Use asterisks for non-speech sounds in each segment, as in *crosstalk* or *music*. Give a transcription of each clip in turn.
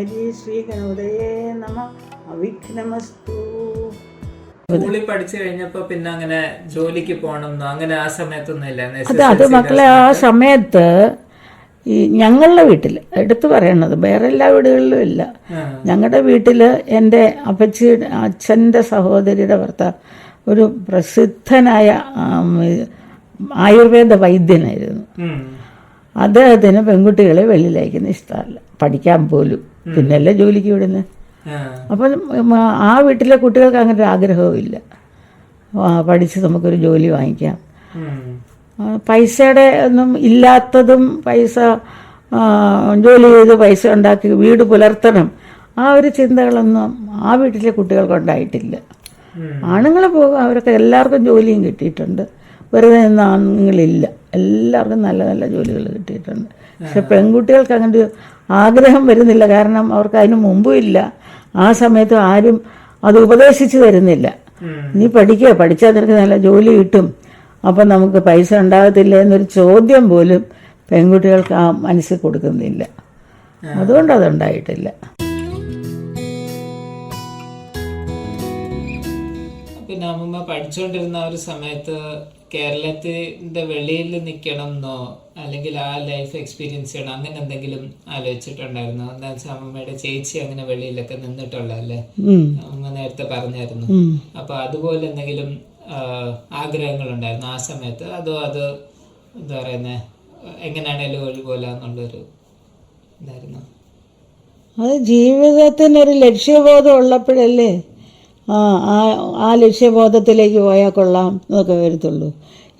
ഹരി ശ്രീ ഗണപതയേ നമ. അവിഘ്നമസ്തു. സ്കൂളിൽ പഠിച്ചു കഴിഞ്ഞപ്പോ പിന്നെ അങ്ങനെ ജോലിക്ക് പോകണം അങ്ങനെ ആ സമയത്തൊന്നും ഇല്ല അത് അത് മക്കളെ ആ സമയത്ത് ഈ ഞങ്ങളുടെ വീട്ടിൽ എടുത്തു പറയണത് വേറെ എല്ലാ വീടുകളിലും ഇല്ല. ഞങ്ങളുടെ വീട്ടിൽ എന്റെ അപ്പച്ചി അച്ഛന്റെ സഹോദരിയുടെ ഭർത്താവ് ഒരു പ്രസിദ്ധനായ ആയുർവേദ വൈദ്യനായിരുന്നു. അദ്ദേഹത്തിന് പെൺകുട്ടികളെ വെളിയിലയക്കുന്ന ഇഷ്ടമല്ല. പഠിക്കാൻ പോലും. പിന്നല്ലേ ജോലിക്ക് വിടുന്നത് അപ്പം ആ വീട്ടിലെ കുട്ടികൾക്ക് അങ്ങനെ ഒരു ആഗ്രഹവും ഇല്ല. പഠിച്ച് നമുക്കൊരു ജോലി വാങ്ങിക്കാം. പൈസയുടെ ഒന്നും ഇല്ലാത്തതും പൈസ ജോലി ചെയ്ത് പൈസ ഉണ്ടാക്കി വീട് പുലർത്തണം. ആ ഒരു ചിന്തകളൊന്നും ആ വീട്ടിലെ കുട്ടികൾക്ക് ഉണ്ടായിട്ടില്ല. ആണുങ്ങൾ പോകും അവരൊക്കെ എല്ലാവർക്കും ജോലിയും കിട്ടിയിട്ടുണ്ട്. വെറുതെ ഒന്നും ആണുങ്ങളില്ല. എല്ലാവർക്കും നല്ല നല്ല ജോലികൾ കിട്ടിയിട്ടുണ്ട്. പക്ഷെ പെൺകുട്ടികൾക്ക് അങ്ങനെ ആഗ്രഹം വരുന്നില്ല. കാരണം അവർക്ക് അതിന് മുമ്പും ഇല്ല. ആ സമയത്ത് ആരും അത് ഉപദേശിച്ചു തരുന്നില്ല. നീ പഠിക്കുക പഠിച്ചാൽ നിനക്ക് നല്ല ജോലി കിട്ടും. അപ്പം നമുക്ക് പൈസ ഉണ്ടാകത്തില്ല എന്നൊരു ചോദ്യം പോലും പെൺകുട്ടികൾക്ക് ആ മനസ്സിൽ കൊടുക്കുന്നില്ല. അതുകൊണ്ട് അതുണ്ടായിട്ടില്ല. പിന്നെ അമ്മ പഠിച്ചുകൊണ്ടിരുന്ന ആ ഒരു സമയത്ത് കേരളത്തിന്റെ വെളിയിൽ നിൽക്കണം എന്നോ അല്ലെങ്കിൽ ആ ലൈഫ് എക്സ്പീരിയൻസ് ചെയ്യണം അങ്ങനെ എന്തെങ്കിലും ആലോചിച്ചിട്ടുണ്ടായിരുന്നോ? എന്താ വെച്ചാൽ അമ്മമ്മയുടെ ചേച്ചി അങ്ങനെ വെളിയിലൊക്കെ നിന്നിട്ടുള്ളതല്ലേ? ഉം. അമ്മ നേരത്തെ പറഞ്ഞായിരുന്നു. അപ്പൊ അതുപോലെ എന്തെങ്കിലും ആഗ്രഹങ്ങൾ ഉണ്ടായിരുന്നു ആ സമയത്ത്? അതോ അത് എന്താ പറയുന്നേ എങ്ങനെയാണേലും ഒരുപോലെ എന്നുള്ളൊരു ഇതായിരുന്നു? അത് ജീവിതത്തിനൊരു ലക്ഷ്യബോധം ഉള്ളപ്പോഴല്ലേ ആ ആ ലക്ഷ്യബോധത്തിലേക്ക് പോയാൽ കൊള്ളാം എന്നൊക്കെ വരത്തുള്ളൂ.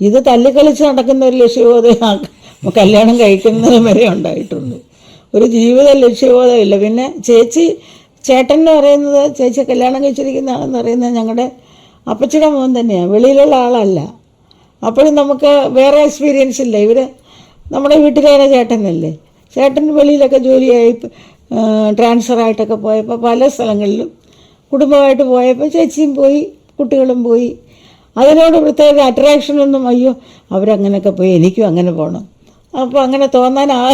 ഇത് തല്ലിക്കളിച്ച് നടക്കുന്ന ഒരു ലക്ഷ്യബോധം കല്യാണം കഴിക്കുന്നത് വരെ ഉണ്ടായിട്ടുള്ളൂ ഒരു ജീവിത ലക്ഷ്യബോധമില്ല പിന്നെ ചേച്ചി ചേട്ടൻ എന്ന് പറയുന്നത് ചേച്ചി കല്യാണം കഴിച്ചിരിക്കുന്ന ആളെന്ന് പറയുന്നത് ഞങ്ങളുടെ അപ്പച്ചിയുടെ മോൻ തന്നെയാണ് വെളിയിലുള്ള ആളല്ല. അപ്പോഴും നമുക്ക് വേറെ എക്സ്പീരിയൻസ് ഇല്ല. ഇവർ നമ്മുടെ വീട്ടിലേറെ ചേട്ടനല്ലേ. ചേട്ടൻ വെളിയിലൊക്കെ ജോലിയായി ട്രാൻസ്ഫർ ആയിട്ടൊക്കെ പോയപ്പോൾ പല സ്ഥലങ്ങളിലും കുടുംബമായിട്ട് പോയപ്പോൾ ചേച്ചിയും പോയി കുട്ടികളും പോയി. അതിനോട് പ്രത്യേക അട്രാക്ഷനൊന്നും അയ്യോ അവരങ്ങനെയൊക്കെ പോയി എനിക്കും അങ്ങനെ പോകണം അപ്പോൾ അങ്ങനെ തോന്നാൻ ആ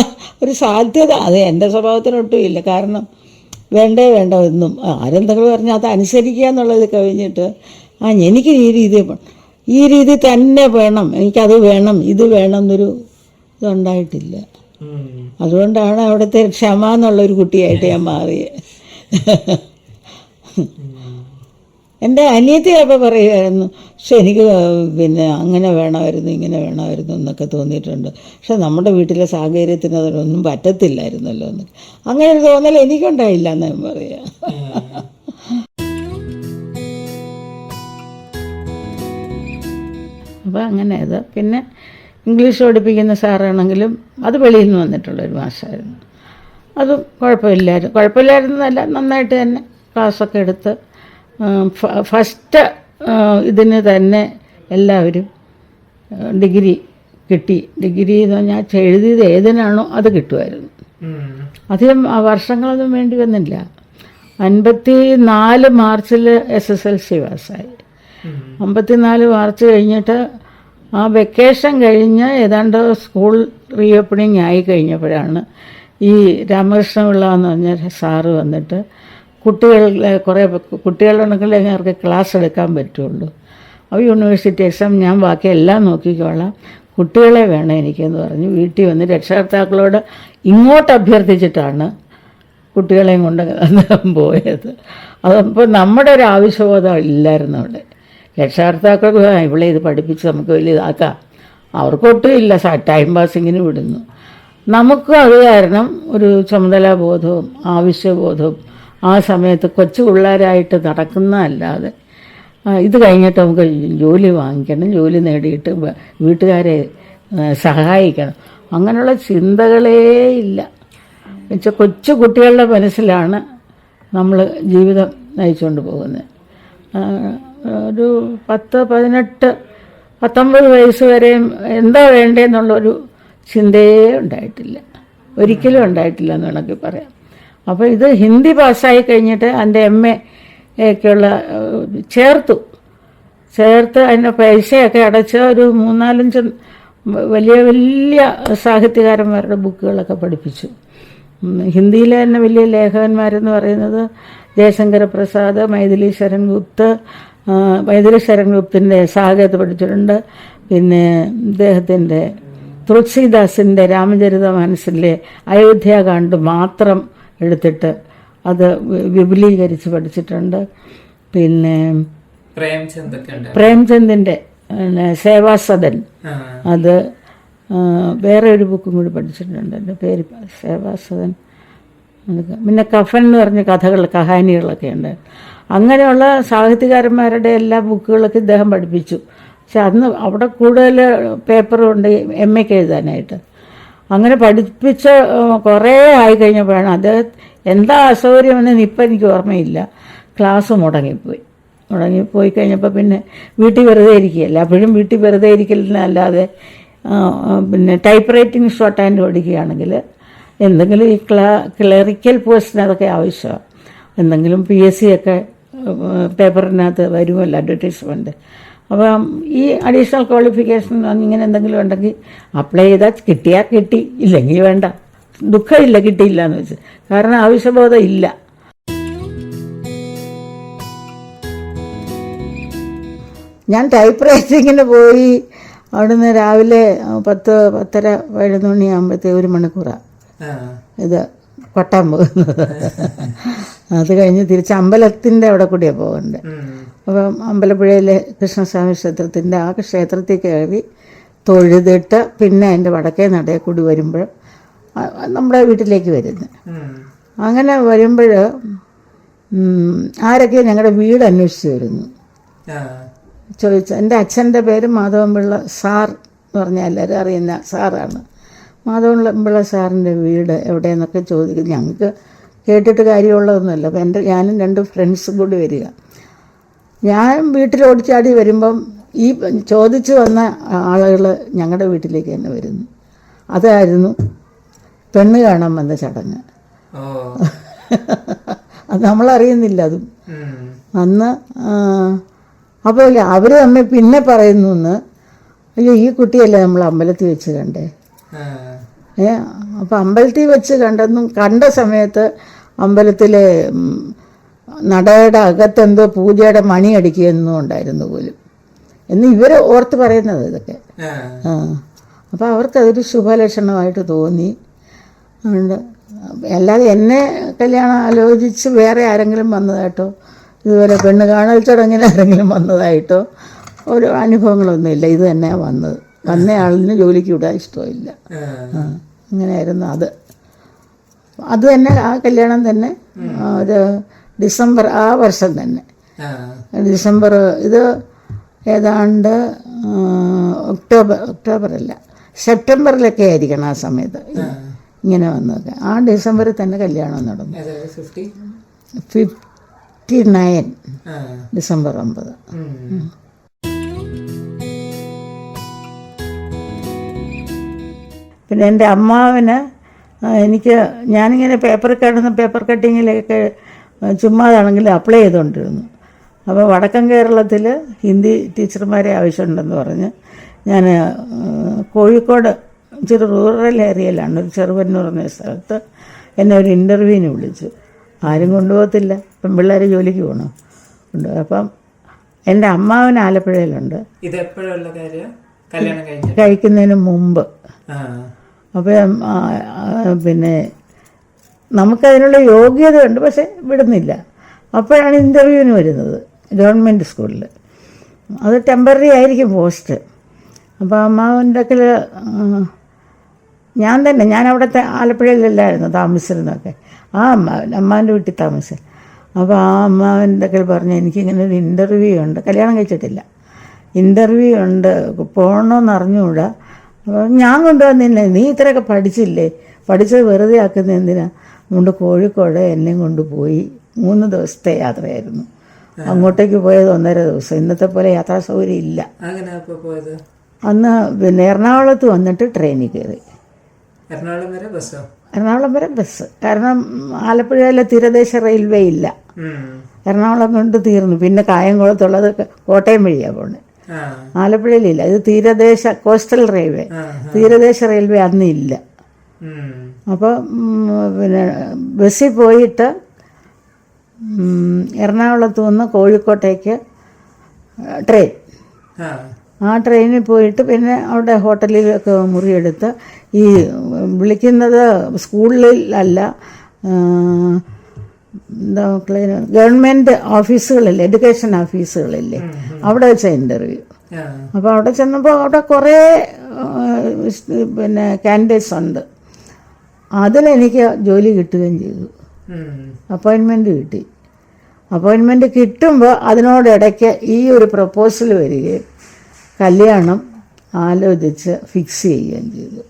ഒരു സാധ്യത അത് എന്റെ സ്വഭാവത്തിനൊട്ടും ഇല്ല. കാരണം വേണ്ടേ വേണ്ട ഒന്നും. ആരെന്തെങ്കിലും പറഞ്ഞാൽ അത് അനുസരിക്കുക എന്നുള്ളത് കഴിഞ്ഞിട്ട് ആ എനിക്ക് ഈ രീതി പോകണം ഈ രീതി തന്നെ വേണം. എനിക്കത് വേണം ഇത് വേണം എന്നൊരു ഇതുണ്ടായിട്ടില്ല. അതുകൊണ്ടാണ് അവിടുത്തെ ക്ഷമ എന്നുള്ളൊരു കുട്ടിയായിട്ട് ഞാൻ മാറിയത് എന്റെ അനിയത്തി അപ്പോൾ പറയുമായിരുന്നു പക്ഷെ എനിക്ക് പിന്നെ അങ്ങനെ വേണമായിരുന്നു ഇങ്ങനെ വേണമായിരുന്നു എന്നൊക്കെ തോന്നിയിട്ടുണ്ട്. പക്ഷെ നമ്മുടെ വീട്ടിലെ സാഹചര്യത്തിന് അതിനൊന്നും പറ്റത്തില്ലായിരുന്നല്ലോ എന്ന് അങ്ങനെ ഒരു തോന്നൽ എനിക്കുണ്ടായില്ല എന്ന് ഞാൻ പറയാം. അപ്പോൾ അങ്ങനെ അത്. പിന്നെ ഇംഗ്ലീഷ് പഠിപ്പിക്കുന്ന സാറാണെങ്കിലും അത് വെളിയിൽ നിന്ന് വന്നിട്ടുള്ളൊരു മാസമായിരുന്നു അതും കുഴപ്പമില്ലായിരുന്നു. കുഴപ്പമില്ലായിരുന്നല്ല നന്നായിട്ട് തന്നെ ക്ലാസ്സൊക്കെ എടുത്ത് ഫസ്റ്റ് ഇതിന് തന്നെ എല്ലാവരും ഡിഗ്രി കിട്ടി ഡിഗ്രി എന്ന് പറഞ്ഞാൽ എഴുതിയത് ഏതിനാണോ അത് കിട്ടുമായിരുന്നു. അധികം വർഷങ്ങളൊന്നും വേണ്ടി വന്നില്ല അൻപത്തി നാല് മാർച്ചിൽ എസ് എസ് എൽ സി പാസ്സായി. അമ്പത്തിനാല് മാർച്ച് കഴിഞ്ഞിട്ട് ആ വെക്കേഷൻ കഴിഞ്ഞ് ഏതാണ്ട് സ്കൂൾ റീഓപ്പണിങ് ആയി കഴിഞ്ഞപ്പോഴാണ് ഈ രാമകൃഷ്ണപിള്ള എന്ന് പറഞ്ഞ സാറ് വന്നിട്ട് കുട്ടികളെ കുറേ കുട്ടികളുണ്ടെങ്കിൽ അവർക്ക് ക്ലാസ് എടുക്കാൻ പറ്റുള്ളൂ. അപ്പോൾ യൂണിവേഴ്സിറ്റി എക്സാം ഞാൻ ബാക്കി എല്ലാം നോക്കിക്കോളാം. കുട്ടികളെ വേണം എനിക്കെന്ന് പറഞ്ഞു. വീട്ടിൽ വന്ന് രക്ഷകർത്താക്കളോട് ഇങ്ങോട്ട് അഭ്യർത്ഥിച്ചിട്ടാണ് കുട്ടികളെയും കൊണ്ട് *laughs* പോയത്. അതപ്പോൾ നമ്മുടെ ഒരു ആവശ്യബോധം ഇല്ലായിരുന്നു അവിടെ. രക്ഷകർത്താക്കൾക്ക് ഇവിടെ ഇത് പഠിപ്പിച്ച് നമുക്ക് വലിയ ഇതാക്കാം. അവർക്കൊട്ടും ഇല്ല. ടൈം പാസിങ്ങിന് വിടുന്നു. നമുക്കും അത് കാരണം ഒരു ചുമതലാബോധവും ആവശ്യബോധവും ആ സമയത്ത് കൊച്ചു പിള്ളേരായിട്ട് നടക്കുന്നതല്ലാതെ ഇത് കഴിഞ്ഞിട്ട് നമുക്ക് ജോലി വാങ്ങിക്കണം ജോലി നേടിയിട്ട് വീട്ടുകാരെ സഹായിക്കണം. അങ്ങനെയുള്ള ചിന്തകളേ ഇല്ല. വെച്ചാൽ കൊച്ചു കുട്ടികളുടെ മനസ്സിലാണ് നമ്മൾ ജീവിതം നയിച്ചുകൊണ്ട് പോകുന്നത്. ഒരു പത്ത് പതിനെട്ട് പത്തൊമ്പത് വയസ്സ് വരെയും എന്താ വേണ്ടതെന്നുള്ളൊരു ചിന്തയേ ഉണ്ടായിട്ടില്ല. ഒരിക്കലും ഉണ്ടായിട്ടില്ല എന്ന് വേണമെങ്കിൽ പറയാം. അപ്പോൾ ഇത് ഹിന്ദി പാസ്സായി കഴിഞ്ഞിട്ട് എന്റെ എം എക്കുള്ള ചേർത്തു. ചേർത്ത് അതിന്റെ പൈസയൊക്കെ അടച്ച് ഒരു മൂന്നാലഞ്ച് വലിയ വലിയ സാഹിത്യകാരന്മാരുടെ ബുക്കുകളൊക്കെ പഠിപ്പിച്ചു. ഹിന്ദിയിലെ തന്നെ വലിയ ലേഖകന്മാരെന്ന് പറയുന്നത് ജയശങ്കര പ്രസാദ് മൈഥിലി ശരൺ ഗുപ്ത് മൈഥിലി ശരൺ ഗുപ്തിന്റെ സാഗത്ത് പഠിച്ചിട്ടുണ്ട്. പിന്നെ ഇദ്ദേഹത്തിന്റെ തുളസിദാസിന്റെ രാമചരിത മനസ്സിലെ അയോധ്യാകാണ്ട് മാത്രം എടുത്തിട്ട് അത് വിപുലീകരിച്ച് പഠിച്ചിട്ടുണ്ട്. പിന്നെ പ്രേംചന്ദിന്റെ സേവാസദൻ. അത് വേറെ ഒരു ബുക്കും കൂടി പഠിച്ചിട്ടുണ്ട്. എന്റെ പേര് സേവാസദൻ. പിന്നെ കഫൻ എന്ന് പറഞ്ഞ കഥകൾ കഹാനികളൊക്കെ ഉണ്ട്. അങ്ങനെയുള്ള സാഹിത്യകാരന്മാരുടെ എല്ലാ ബുക്കുകളൊക്കെ ഇദ്ദേഹം പഠിപ്പിച്ചു. പക്ഷെ അന്ന് അവിടെ കൂടുതൽ പേപ്പറുണ്ട് എം എക്ക് എഴുതാനായിട്ട്. അങ്ങനെ പഠിപ്പിച്ച കുറേ ആയി കഴിഞ്ഞപ്പോഴാണ് അദ്ദേഹം എന്താ അസൗകര്യമെന്ന് ഇപ്പം എനിക്ക് ഓർമ്മയില്ല. ക്ലാസ് മുടങ്ങിപ്പോയി. മുടങ്ങിപ്പോയി കഴിഞ്ഞപ്പോൾ പിന്നെ വീട്ടിൽ വെറുതെ ഇരിക്കുകയല്ല. അപ്പോഴും വീട്ടിൽ വെറുതെ ഇരിക്കലിനല്ലാതെ പിന്നെ ടൈപ്പ് റൈറ്റിംഗ് ഷോർട്ട് ഹാൻഡ് പഠിക്കുകയാണെങ്കിൽ എന്തെങ്കിലും ഈ ക്ലാ ക്ലറിക്കൽ പോസ്റ്റിന് അതൊക്കെ ആവശ്യമാണ്. എന്തെങ്കിലും പി എസ് സി ഒക്കെ പേപ്പറിനകത്ത് വരുമല്ലോ അഡ്വർടൈസ്മെന്റ് അപ്പം ഈ അഡീഷണൽ ക്വാളിഫിക്കേഷൻ ഇങ്ങനെ എന്തെങ്കിലും ഉണ്ടെങ്കിൽ അപ്ലൈ ചെയ്താൽ കിട്ടിയാൽ കിട്ടി ഇല്ലെങ്കിൽ വേണ്ട. ദുഃഖമില്ല കിട്ടിയില്ല എന്ന് വെച്ച്. കാരണം ആവശ്യബോധം ഇല്ല. ഞാൻ ടൈപ്പ് റൈറ്റിങ്ങിന് പോയി അവിടുന്ന് രാവിലെ പത്ത് പത്തര പതിനൊന്ന് മണിയാകുമ്പോഴത്തേക്ക് ഒരു മണിക്കൂറാണ് ഇത് കൊട്ടാൻ പോകുന്നത് *laughs* അത് കഴിഞ്ഞ് തിരിച്ച് അമ്പലത്തിന്റെ അവിടെ കൂടിയാണ് പോകേണ്ടത് അപ്പം അമ്പലപ്പുഴയിലെ കൃഷ്ണസ്വാമി ക്ഷേത്രത്തിന്റെ ആ ക്ഷേത്രത്തിൽ കയറി തൊഴുതിട്ട് പിന്നെ അതിന്റെ വടക്കേ നടയെ കൂടി വരുമ്പോൾ നമ്മുടെ വീട്ടിലേക്ക് വരുന്നത്. അങ്ങനെ വരുമ്പോൾ ആരൊക്കെ ഞങ്ങളുടെ വീട് അന്വേഷിച്ച് വരുന്നു. ചോദിച്ചു എന്റെ അച്ഛന്റെ പേര് മാധവൻപിള്ള സാർ എന്ന് പറഞ്ഞാൽ എല്ലാവരും അറിയുന്ന സാറാണ്. മാധവൻപിള്ള സാറിന്റെ വീട് എവിടെയെന്നൊക്കെ ചോദിക്കും ഞങ്ങൾക്ക് കേട്ടിട്ട് കാര്യമുള്ളതൊന്നുമല്ല. അപ്പം എന്റെ ഞാനും രണ്ട് ഫ്രണ്ട്സും കൂടി വരിക. ഞാൻ വീട്ടിൽ ഓടിച്ചാടി വരുമ്പം ഈ ചോദിച്ചു വന്ന ആളുകൾ ഞങ്ങളുടെ വീട്ടിലേക്ക് തന്നെ വരുന്നു. അതായിരുന്നു പെണ്ണ് കാണാൻ വന്ന ചടങ്ങ്. *laughs* അത് നമ്മളറിയുന്നില്ല അതും. അന്ന് അപ്പോൾ അവർ തമ്മിൽ പിന്നെ പറയുന്നു അയ്യോ ഈ കുട്ടിയല്ലേ നമ്മൾ അമ്പലത്തിൽ വെച്ച് കണ്ടേ? ഏ അപ്പം അമ്പലത്തിൽ വെച്ച് കണ്ടെന്നും കണ്ട സമയത്ത് അമ്പലത്തിലെ നടയുടെ അകത്തെന്തോ പൂജയുടെ മണി അടിക്കുകയെന്നും ഉണ്ടായിരുന്നു പോലും. എന്ന് ഇവർ ഓർത്ത് പറയുന്നത് ഇതൊക്കെ. ആ, അപ്പോൾ അവർക്കതൊരു ശുഭലക്ഷണമായിട്ട് തോന്നി. അതുകൊണ്ട് അല്ലാതെ എന്നെ കല്യാണം ആലോചിച്ച് വേറെ ആരെങ്കിലും വന്നതായിട്ടോ ഇതുപോലെ പെണ്ണ് കാണൽ ചടങ്ങിന് ആരെങ്കിലും വന്നതായിട്ടോ ഒരു അനുഭവങ്ങളൊന്നുമില്ല ഇത് തന്നെയാണ് വന്നത്. വന്ന ആളിന് ജോലിക്ക് വിടാൻ ഇഷ്ടമില്ല. അങ്ങനെയായിരുന്നു അത്. അത് തന്നെ ആ കല്യാണം തന്നെ ഒരു ഡിസംബർ ആ വർഷം തന്നെ. ഡിസംബർ ഇത് ഏതാണ്ട് ഒക്ടോബർ ഒക്ടോബർ അല്ല സെപ്റ്റംബറിലൊക്കെ ആയിരിക്കണം ആ സമയത്ത്. ഇങ്ങനെ വന്നതൊക്കെ. ആ ഡിസംബറിൽ തന്നെ കല്യാണം നടന്നു. ഫിഫ്റ്റി നയൻ ഡിസംബർ ഒമ്പത്. പിന്നെ എന്റെ അമ്മാവന് എനിക്ക് ഞാനിങ്ങനെ പേപ്പർ കടന്ന് പേപ്പർ കട്ടിങ്ങിലൊക്കെ ചുമ്മാതാണെങ്കിൽ അപ്ലൈ ചെയ്തുകൊണ്ടിരുന്നു അപ്പോൾ വടക്കൻ കേരളത്തിൽ ഹിന്ദി ടീച്ചർമാരെ ആവശ്യമുണ്ടെന്ന് പറഞ്ഞ് ഞാൻ കോഴിക്കോട് ഇച്ചിരി റൂറൽ ഏരിയയിലാണ് ഒരു ചെറുപന്നൂർ എന്ന സ്ഥലത്ത് എന്നെ ഒരു ഇന്റർവ്യൂവിന് വിളിച്ചു. ആരും കൊണ്ടുപോകത്തില്ല. ഇപ്പം പിള്ളേർ ജോലിക്ക് പോകണം ഉണ്ട്. അപ്പം എന്റെ അമ്മാവൻ ആലപ്പുഴയിലുണ്ട്. ഇത് എപ്പോഴുള്ള കാര്യം? കഴിക്കുന്നതിന് മുമ്പ്. അപ്പം പിന്നെ നമുക്കതിനുള്ള യോഗ്യതയുണ്ട് പക്ഷേ വിടുന്നില്ല. അപ്പോഴാണ് ഇന്റർവ്യൂവിന് വരുന്നത് ഗവൺമെന്റ് സ്കൂളിൽ അത് ടെമ്പററി ആയിരിക്കും പോസ്റ്റ് അപ്പോൾ അമ്മാവന്റെ അടുക്കൽ ഞാൻ തന്നെ ഞാൻ അവിടുത്തെ ആലപ്പുഴയിലല്ലായിരുന്നു താമസിച്ചിരുന്നൊക്കെ ആ അമ്മാവൻ അമ്മാവന്റെ വീട്ടിൽ താമസിച്ചത്. അപ്പോൾ ആ അമ്മാവന്റെ അടുക്കൽ പറഞ്ഞു എനിക്കിങ്ങനെ ഒരു ഇന്റർവ്യൂ ഉണ്ട്. കല്യാണം കഴിച്ചിട്ടില്ല. ഇന്റർവ്യൂ ഉണ്ട് പോകണമെന്ന് അറിഞ്ഞുകൂടാ? ഞാൻ കൊണ്ടുവന്നില്ലേ? നീ ഇത്രയൊക്കെ പഠിച്ചില്ലേ? പഠിച്ചത് വെറുതെ ആക്കുന്ന എന്തിനാ അതുകൊണ്ട് കോഴിക്കോട് എന്നെയും കൊണ്ടുപോയി മൂന്ന് ദിവസത്തെ യാത്രയായിരുന്നു. അങ്ങോട്ടേക്ക് പോയത് ഒന്നര ദിവസം. ഇന്നത്തെ പോലെ യാത്രാ സൗകര്യം ഇല്ല. അന്ന് പിന്നെ എറണാകുളത്ത് വന്നിട്ട് ട്രെയിനിൽ കയറി. എറണാകുളം വരെ ബസ്സോ? എറണാകുളം വരെ ബസ് കാരണം ആലപ്പുഴയിലെ തീരദേശ റെയിൽവേ ഇല്ല. എറണാകുളം കൊണ്ട് തീർന്നു. പിന്നെ കായംകുളത്തുള്ളത് കോട്ടയം വഴിയാണ് പോണ്. ആലപ്പുഴയിലില്ല. ഇത് തീരദേശ കോസ്റ്റൽ റെയിൽവേ. തീരദേശ റെയിൽവേ അന്ന് ഇല്ല. അപ്പോൾ പിന്നെ ബസ്സിൽ പോയിട്ട് എറണാകുളത്തു നിന്ന് കോഴിക്കോട്ടേക്ക് ട്രെയിൻ. ആ. ട്രെയിനിൽ പോയിട്ട് പിന്നെ അവിടെ ഹോട്ടലിലൊക്കെ മുറിയെടുത്ത് ഈ വിളിക്കുന്നത് സ്കൂളിലല്ല എന്താ ഗവൺമെന്റ് ഓഫീസുകളില്ലേ എഡ്യൂക്കേഷൻ ഓഫീസുകളില്ലേ അവിടെ വെച്ച ഇന്റർവ്യൂ അപ്പോൾ അവിടെ ചെന്നപ്പോൾ അവിടെ കുറേ പിന്നെ കാൻഡിഡേറ്റ്സ് ഉണ്ട്. അതിലെനിക്ക് ജോലി കിട്ടുകയും ചെയ്തു. അപ്പോയിൻമെന്റ് കിട്ടി. അപ്പോയിൻമെന്റ് കിട്ടുമ്പോൾ അതിനോടിടയ്ക്ക് ഈ ഒരു പ്രപ്പോസൽ വരികയും കല്യാണം ആലോചിച്ച് ഫിക്സ് ചെയ്യുകയും ചെയ്തു.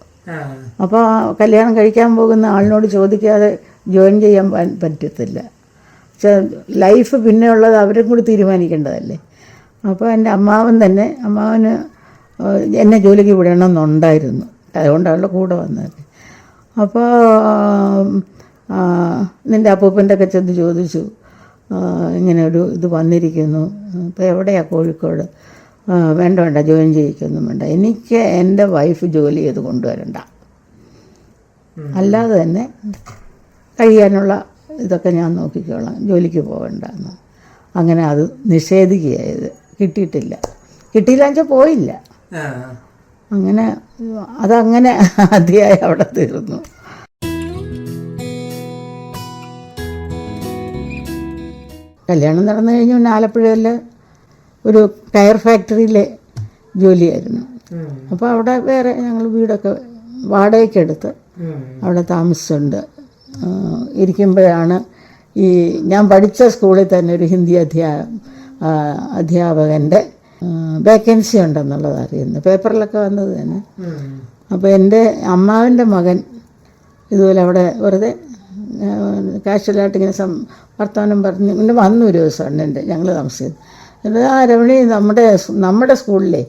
അപ്പോൾ കല്യാണം കഴിക്കാൻ പോകുന്ന ആളിനോട് ചോദിക്കാതെ ജോയിൻ ചെയ്യാൻ പറ്റത്തില്ല. ലൈഫ് പിന്നെയുള്ളത് അവരും കൂടി തീരുമാനിക്കേണ്ടതല്ലേ? അപ്പോൾ എന്റെ അമ്മാവൻ തന്നെ അമ്മാവന് എന്നെ ജോലിക്ക് വിടണമെന്നുണ്ടായിരുന്നു. അതുകൊണ്ടാണല്ലോ കൂടെ വന്നത് അപ്പോൾ നിന്റെ അപ്പൂപ്പന്റെ ഒക്കെ ചെന്ന് ചോദിച്ചു. ഇങ്ങനെ ഒരു ഇത് വന്നിരിക്കുന്നു. അപ്പോൾ എവിടെയാണ് കോഴിക്കോട്? വേണ്ട വേണ്ട ജോയിൻ ചെയ്യിക്കൊന്നും വേണ്ട. എനിക്ക് എന്റെ വൈഫ് ജോലി ചെയ്ത് കൊണ്ടുവരണ്ട. അല്ലാതെ തന്നെ കഴിയാനുള്ള ഇതൊക്കെ ഞാൻ നോക്കിക്കോളാം. ജോലിക്ക് പോകണ്ട എന്ന് അങ്ങനെ അത് നിഷേധിക്കുകയായത് കിട്ടിയിട്ടില്ല. കിട്ടിയില്ല വെച്ചാൽ പോയില്ല. അങ്ങനെ അതങ്ങനെ അധികമായി അവിടെ തീർന്നു. കല്യാണം നടന്നു കഴിഞ്ഞു പിന്നെ ആലപ്പുഴയിൽ ഒരു ടയർ ഫാക്ടറിയിലെ ജോലിയായിരുന്നു. അപ്പോൾ അവിടെ വേറെ ഞങ്ങൾ വീടൊക്കെ വാടകയ്ക്കെടുത്ത് എടുത്ത് അവിടെ താമസിച്ചുണ്ട്. ഇരിക്കുമ്പോഴാണ് ഈ ഞാൻ പഠിച്ച സ്കൂളിൽ തന്നെ ഒരു ഹിന്ദി അധ്യാ അധ്യാപകന്റെ വേക്കൻസി ഉണ്ടെന്നുള്ളത് അറിയുന്നു പേപ്പറിലൊക്കെ വന്നത് തന്നെ. അപ്പോൾ എന്റെ അമ്മാവിന്റെ മകൻ ഇതുപോലെ അവിടെ വെറുതെ കാഷ്വലായിട്ട് ഇങ്ങനെ സം വർത്തമാനം പറഞ്ഞ് ഇങ്ങനെ വന്നു ഒരു ദിവസം അണ്ണന്റെ ഞങ്ങൾ താമസിച്ചത്. എന്നിട്ട് ആ രമണി നമ്മുടെ നമ്മുടെ സ്കൂളിലെ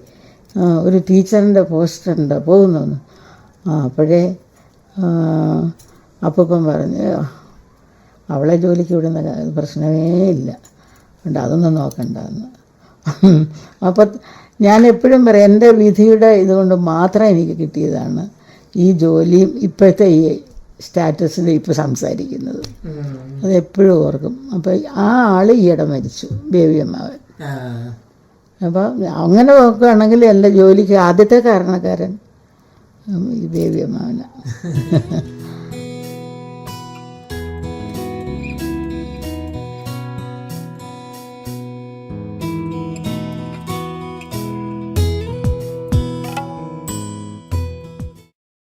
ഒരു ടീച്ചറിന്റെ പോസ്റ്റർ ഉണ്ട് പോകുന്നു. ആ അപ്പോഴേ അപ്പം പറഞ്ഞു അവളെ ജോലിക്ക് വിടുന്ന പ്രശ്നമേ ഇല്ല. അതൊന്നും നോക്കണ്ടെന്ന്. അപ്പോൾ ഞാൻ എപ്പോഴും പറയും എന്റെ വിധിയുടെ ഇതുകൊണ്ട് മാത്രം എനിക്ക് കിട്ടിയതാണ് ഈ ജോലിയും ഇപ്പോഴത്തെ ഈ സ്റ്റാറ്റസിൽ ഇപ്പോൾ സംസാരിക്കുന്നത്. അത് എപ്പോഴും ഓർക്കും. അപ്പോൾ ആ ആൾ ഈയിടെ മരിച്ചു ബേബിയമ്മാവൻ അപ്പോൾ അങ്ങനെ നോക്കുകയാണെങ്കിൽ എന്റെ ജോലിക്ക് ആദ്യത്തെ കാരണക്കാരൻ ഈ ബേബി അമ്മാവനാണ് *laughs*